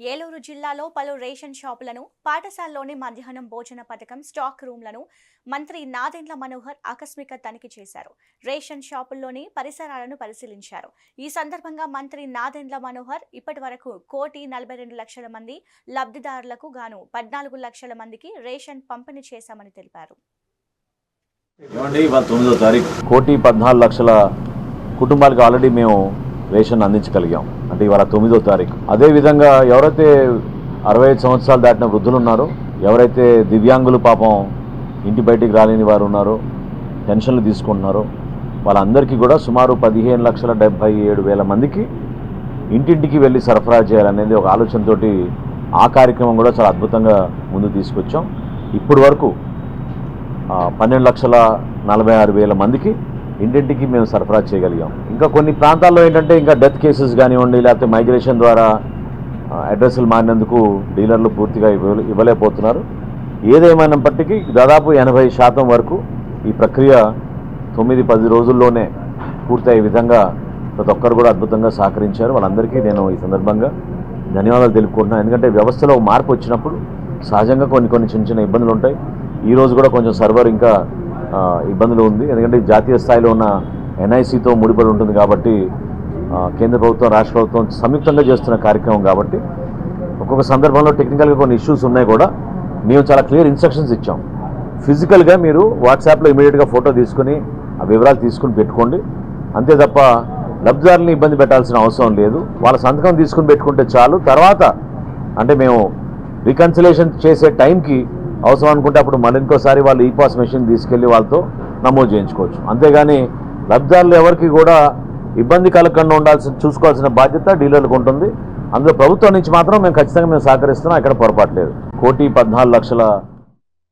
ఏలూరు జిల్లాలో పలు రేషన్ షాపులను పాఠశాలలోని మధ్యాహ్నం భోజన పథకం స్టాక్ రూమ్లను మంత్రి నాదెండ్ల మనోహర్ ఆకస్మిక తనిఖీ చేశారు. రేషన్ షాపుల్లోని పరిసరాలను పరిశీలించారు. ఈ సందర్భంగా మంత్రి నాదెండ్ల మనోహర్ ఇప్పటి వరకు కోటి నలభై రెండు లక్షల మంది లబ్ధిదారులకు గాను పద్నాలుగు లక్షల మందికి రేషన్ పంపిణీ చేశామని తెలిపారు. కోటి పద్నాలుగు లక్షల కుటుంబాలకు ఆల్రెడీ మేము రేషన్ అందించగలిగాం. అంటే ఇవాళ తొమ్మిదో తారీఖు. అదేవిధంగా ఎవరైతే అరవై ఐదు సంవత్సరాలు దాటిన వృద్ధులు ఉన్నారో ఎవరైతే దివ్యాంగులు పాపం ఇంటి బయటికి రాలేని వారు ఉన్నారో పెన్షన్లు తీసుకుంటున్నారో వాళ్ళందరికీ కూడా సుమారు పదిహేను లక్షల డెబ్బై ఏడు వేల మందికి ఇంటింటికి వెళ్ళి సరఫరా చేయాలనేది ఒక ఆలోచనతోటి ఆ కార్యక్రమం కూడా చాలా అద్భుతంగా ముందు తీసుకొచ్చాం. ఇప్పటి వరకు పన్నెండు లక్షల నలభై ఆరు వేల మందికి ఇంటింటికి మేము సరఫరా చేయగలిగాం. ఇంకా కొన్ని ప్రాంతాల్లో ఏంటంటే ఇంకా డెత్ కేసెస్ కానివ్వండి లేకపోతే మైగ్రేషన్ ద్వారా అడ్రస్లు మారినందుకు డీలర్లు పూర్తిగా ఇవ్వలేకపోతున్నారు. ఏదేమైనప్పటికీ దాదాపు ఎనభై శాతం వరకు ఈ ప్రక్రియ తొమ్మిది పది రోజుల్లోనే పూర్తయ్యే విధంగా ప్రతి ఒక్కరు కూడా అద్భుతంగా సహకరించారు. వాళ్ళందరికీ నేను ఈ సందర్భంగా ధన్యవాదాలు తెలుపుకుంటున్నాను. ఎందుకంటే వ్యవస్థలో మార్పు వచ్చినప్పుడు సహజంగా కొన్ని కొన్ని చిన్న చిన్న ఇబ్బందులు ఉంటాయి. ఈ రోజు కూడా కొంచెం సర్వర్ ఇంకా ఇబ్బందులు ఉంది. ఎందుకంటే జాతీయ స్థాయిలో ఉన్న ఎన్ఐసితో ముడిపడి ఉంటుంది కాబట్టి కేంద్ర ప్రభుత్వం రాష్ట్ర ప్రభుత్వం సంయుక్తంగా చేస్తున్న కార్యక్రమం కాబట్టి ఒక్కొక్క సందర్భంలో టెక్నికల్గా కొన్ని ఇష్యూస్ ఉన్నాయి కూడా. మేము చాలా క్లియర్ ఇన్స్ట్రక్షన్స్ ఇచ్చాం. ఫిజికల్గా మీరు వాట్సాప్లో ఇమీడియట్గా ఫోటో తీసుకుని ఆ వివరాలు తీసుకుని పెట్టుకోండి. అంతే తప్ప లబ్ధిదారులను ఇబ్బంది పెట్టాల్సిన అవసరం లేదు. వాళ్ళ సంతకం తీసుకుని పెట్టుకుంటే చాలు. తర్వాత అంటే మేము రికన్సిలేషన్ చేసే టైంకి అవసరం అనుకుంటే అప్పుడు మళ్ళీ ఇంకోసారి వాళ్ళు ఈ పాస్ మెషిన్ తీసుకెళ్ళి వాళ్ళతో నమోదు చేయించుకోవచ్చు. అంతేగాని లబ్ధిదారులు ఎవరికి కూడా ఇబ్బంది కలగకుండా ఉండాల్సిన చూసుకోవాల్సిన బాధ్యత డీలర్లకు ఉంటుంది. అందులో ప్రభుత్వం నుంచి మాత్రం మేము ఖచ్చితంగా మేము సహకరిస్తున్నాం. అక్కడ పొరపాటు లేదు. కోటి పద్నాలుగు లక్షల